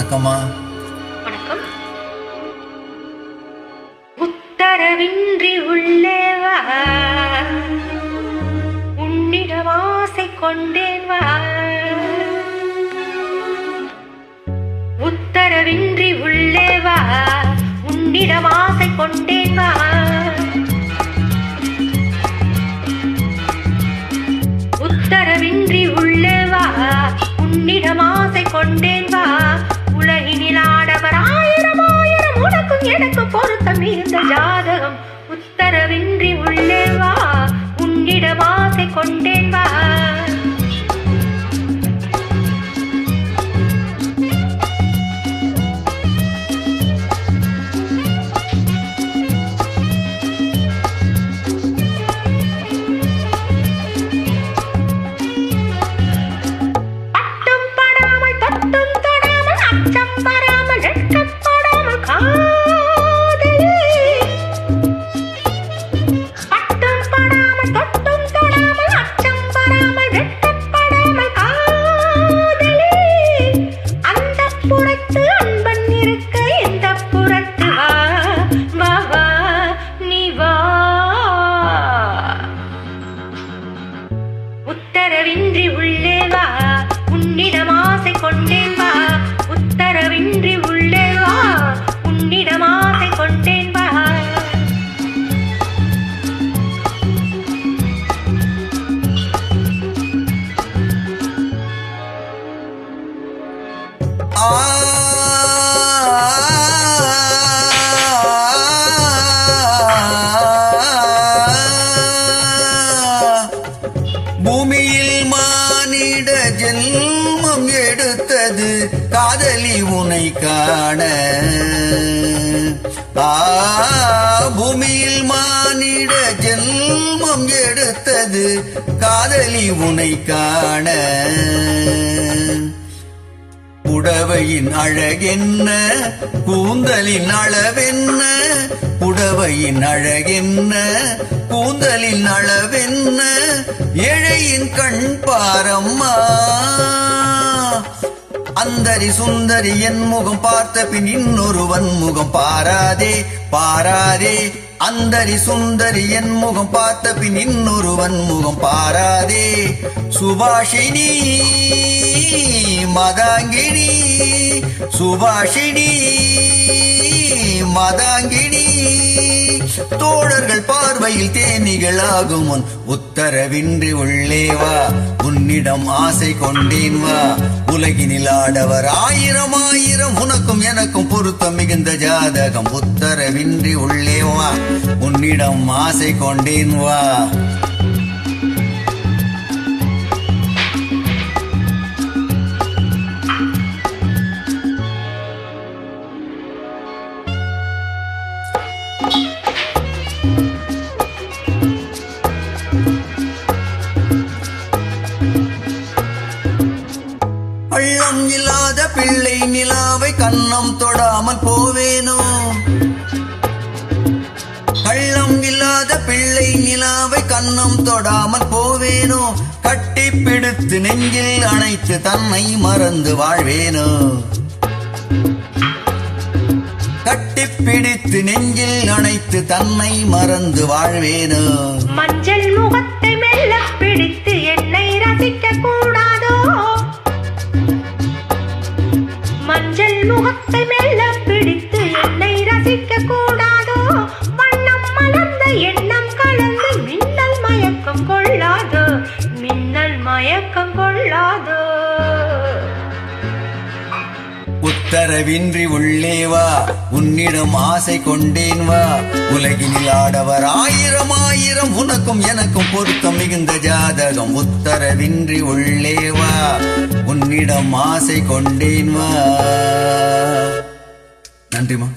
வணக்கம்மா. வணக்கம். உத்தரவின்றி உள்ளே வா. உன்னிடம் ஆசை கொண்டேன் வா. உத்தரவின்றி உள்ளே வா. உன்னிடம் ஆசை கொண்டேன் வா. உத்தரவின்றி உள்ளே வா. உன்னிடம் ஆசை கொண்டேன் மிகுந்த ஜாதகம் உத்தரவின்றி உள்ளே வா. உன்னிடம் ஆசை கொண்டேன் வரவின்றி உள்ளே வா. உன்னிடம் ஆசை கொண்டே உனை காண. ஆ பூமியில் மானிட ஜென்மம் எடுத்தது காதலி உனை காண. புடவையின் அழகென்ன கூந்தலின் அளவென்ன புடவையின் அழகென்ன கூந்தலின் அளவென்ன ஏழையின் கண் பாரம்மா. சுந்தரி சுந்தரி என் முகம் பார்த்த பின் இன்னொருவன் முகம் பாராதே பாராதே. அந்தரி சுந்தரி என் முகம் பார்த்த பின் இன்னொருவன் முகம் பாராதே. சுபாஷினி மதாங்கினி சுபாஷினி மதாங்கினி தோழர்கள் பார்வையில் தேனிகளாகும் உன் உத்தரவின்றி உள்ளே வா. உன்னிடம் ஆசை கொண்டேன் வா. உலகினில் ஆடவர் ஆயிரம் ஆயிரம் உனக்கும் எனக்கும் பொருத்தம் மிகுந்த ஜாதகம். உத்தரவின்றி உள்ளே வா. உன்னிடம் ஆசை கொண்டேன் வா. பள்ளம் இல்லாத பிள்ளை நிலாவை கண்ணம் தொடாமல் போவேனோ? பள்ளம் இல்லாத பிள்ளை நிலாவை கண்ணம் தொடாமல் போவேனோ? கட்டி பிடித்து நெஞ்சில் அணைத்து தன்னை மறந்து வாழ்வேனோ? கட்டி பிடித்து நெஞ்சில் அணைத்து தன்னை மறந்து வாழ்வேனோ? மஞ்சள் முகத்து மின்னல் கொள்ளாதோ? உத்தரவின்றி உள்ளே வா. உன்னிடம் ஆசை கொண்டேன் வா. உலகினில் ஆடவர் ஆயிரம் ஆயிரம். உனக்கும் எனக்கும் பொருத்தம் மிகுந்த ஜாதகம். உத்தரவின்றி உள்ளே வா. உன்னிடம் ஆசை கொண்டேன் வா. நன்றிமா